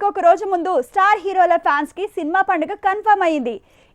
ఇంకొక ఒక రోజు ముందు స్టార్ హీరోల ఫ్యాన్స్కి సినిమా పండుగ కన్ఫర్మ్ అయింది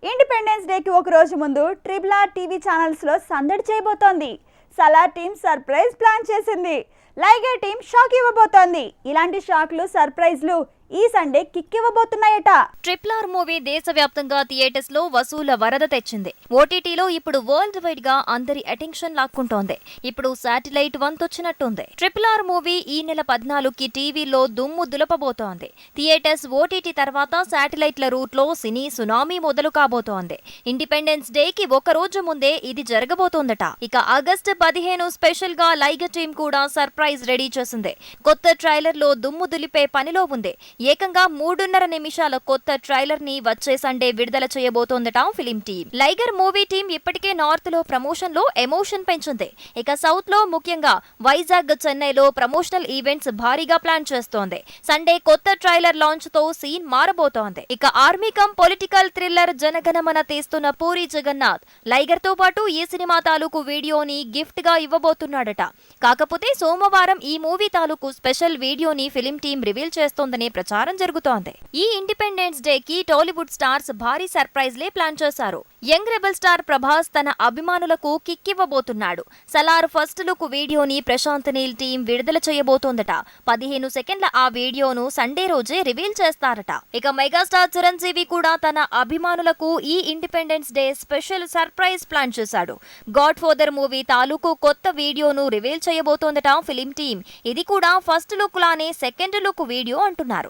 ఇండిపెండెన్స్ డే కి ఒక రోజు ముందు ట్రిబుల్ ఆర్ టీవీ ఛానల్స్లో సందడి చేయబోతోంది. సలార్ టీం సర్ప్రైజ్ ప్లాన్ చేసింది. లైగే టీం షాక్ ఇవ్వబోతోంది. ఇలాంటి షాక్లు సర్ప్రైజ్లు ఈ సండే కిక్ ఇవ్వబోతున్నాయట ట్రిపుల్ ఆర్ మూవీ దేశవ్యాప్తంగా థియేటర్స్లో వసూల వరద తెచ్చింది. ఓటీటీలో ఇప్పుడు వరల్డ్ వైడ్గా అందరి అటెన్షన్ లాక్కుంటోంది. ఇప్పుడు శాటిలైట్ వంతొచ్చినట్టుంది ట్రిపుల్ ఆర్ మూవీ ఈ నెల పద్నాలుగుకి టీవీలో దుమ్ము దులపబోతోంది. థియేటర్స్ ఓటీటీ తర్వాత శాటిలైట్ల రూట్లో సినీ సునామీ మొదలు కాబోతోంది. ఇండిపెండెన్స్ డే కి ఒక రోజు ముందే ఇది జరగబోతోందట. ఇక ఆగస్టు పదిహేను స్పెషల్గా లైగర్ టీం కూడా సర్ప్రైజ్ రెడీ చేసింది. కొత్త ట్రైలర్లో దుమ్ము దులిపే పనిలో ఉంది. ఏకంగా మూడున్నర నిమిషాల కొత్త ట్రైలర్ని వచ్చే సండే విడుదల చేయబోతోందట film team. Liger movie team ఇప్పటికే నార్త్లో ప్రమోషన్లో ఎమోషన్ పెంచింది. ఇక సౌత్లో ముఖ్యంగా వైజాగ్ చెన్నైలో ప్రమోషనల్ ఈవెంట్స్ భారీగా ప్లాన్ చేస్తోంది. సండే కొత్త ట్రైలర్ లాంచ్తో సీన్ మారబోతోంది. ఇక army cum political thriller Jana Gana Mana తీస్తున్న పూరి జగన్నాథ్ లైగర్తో పాటు ఈ సినిమా తాలూకు వీడియోని గిఫ్ట్గా ఇవ్వబోతున్నాడట. కాకపోతే సోమవారం ఈ మూవీ తాలూకు స్పెషల్ వీడియోని ఫిలిం టీం రివీల్ చేస్తోందనే ప్రచారం జరుగుతోంది. ఈ ఇండిపెండెన్స్ డే కి టాలీవుడ్ స్టార్స్ భారీ సర్ప్రైజ్ లే ప్లాన్ చేశారు. యంగ్ రెబల్ స్టార్ ప్రభాస్ తన అభిమానులకు కిక్కివ్వబోతున్నాడు. సలార్ ఫస్ట్ లుక్ వీడియోని ప్రశాంత్ నీల్ టీం విడుదల చేయబోతోందట. పదిహేను సెకండ్ల ఆ వీడియోను సండే రోజే రివీల్ చేస్తారట. ఇక మెగాస్టార్ చిరంజీవి కూడా తన అభిమానులకు ఈ Independence Day special surprise plan చేశాడు. గాడ్ ఫోదర్ మూవీ తాలూకు కొత్త వీడియోను రివీల్ చేయబోతోందట ఫిలిం టీం. ఇది కూడా ఫస్ట్ లుక్ లానే సెకండ్ లుక్ వీడియో అంటున్నారు.